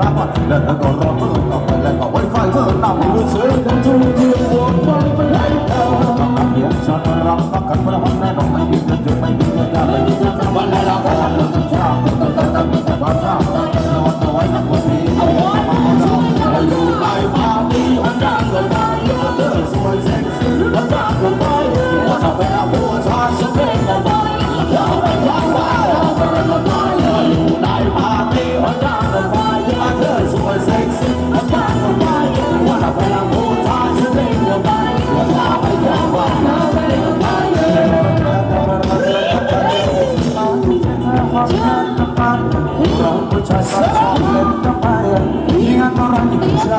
รับแล้วก็รอเมื่อต่อไปแล้วก็ไวไฟเมื่อนำมือเสือกันทุก 쫓았어 이한 너랑 이기자